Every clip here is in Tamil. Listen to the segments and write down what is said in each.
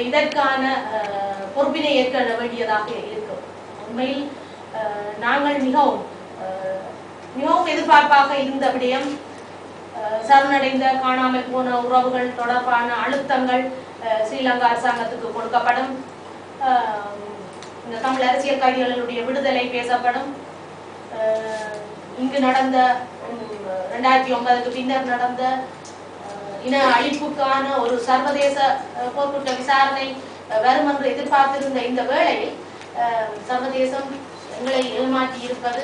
இதற்கான அஹ், பொறுப்பினை ஏற்க வேண்டியதாக இருக்கும். உண்மையில் நாங்கள் மிகவும் மிகவும் எதிர்பார்ப்பாக இருந்த விடயம் சரணடைந்த காணாமல் போன உறவுகள் தொடர்பான அழுத்தங்கள் ஸ்ரீலங்கா அரசாங்கத்துக்கு கொடுக்கப்படும். இந்த தமிழ் அரசியல் கைதிகளுடைய விடுதலை பேசப்படும். இங்கு நடந்த ரெண்டாயிரத்தி ஒன்பதுக்கு பின்னர் நடந்த இன அழிப்புக்கான ஒரு சர்வதேச போர்க்குற்ற விசாரணை வரும் என்று எதிர்பார்த்திருந்த இந்த வேளையில் அஹ், சர்வதேசம் எங்களை ஏமாற்றி இருப்பது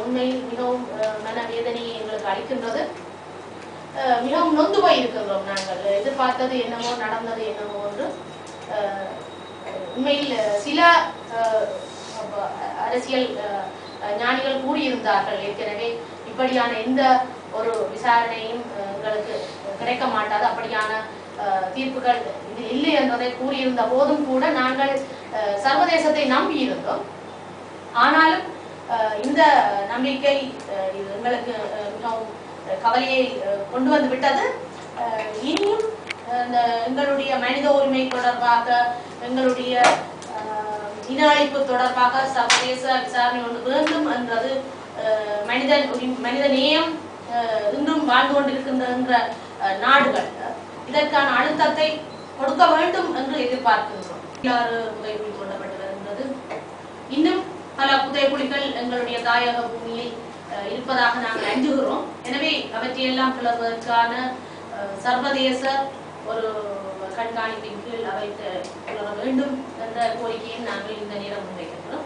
உண்மையில் மிகவும் மனவேதனையை எங்களுக்கு அளிக்கின்றது. மிகவும் நொந்து போய் இருக்கின்றோம் நாங்கள். எதிர்பார்த்தது என்னவோ நடந்தது என்னவோ என்று அஹ், உண்மையில் சில அஹ், அரசியல் அஹ், ஞானிகள் கூறியிருந்தார்கள். ஏற்கனவே இப்படியான எந்த ஒரு விசாரணையும் எங்களுக்கு கிடைக்க மாட்டாது. அப்படியான தீர்ப்புகள் இல்லை என்பதை கூறியிருந்த போதும் கூட நாங்கள் சர்வதேசத்தை நம்பி இருந்தோம் ஆனாலும் இந்த நம்பிக்கை எங்களுக்கு மிகவும் கவலையை கொண்டு வந்து விட்டது. அஹ், இனியும் இந்த எங்களுடைய மனித உரிமை தொடர்பாக எங்களுடைய அஹ், இன அழிப்பு தொடர்பாக சர்வதேச விசாரணை ஒன்று வேண்டும் என்றது மனித மனிதன் மனித நேயம் இன்றும் வாழ்ந்து கொண்டிருக்கின்ற நாடுகள். இதற்கான அழுத்தத்தை கொடுக்க வேண்டும் என்று எதிர்பார்க்கின்றோம். ஆறு புதைகுழி வருகின்றது இன்னும் பல புதைகுழிகள் எங்களுடைய தாயக பூமியில் அஹ், இருப்பதாக நாங்கள் அஞ்சுகிறோம் எனவே அவற்றையெல்லாம் கிளறுவதற்கான அஹ், சர்வதேச ஒரு கண்காணிப்பின் கீழ் அவை கிளற வேண்டும் என்ற கோரிக்கையை நாங்கள் இந்த நேரம் முன்வைக்கின்றோம்.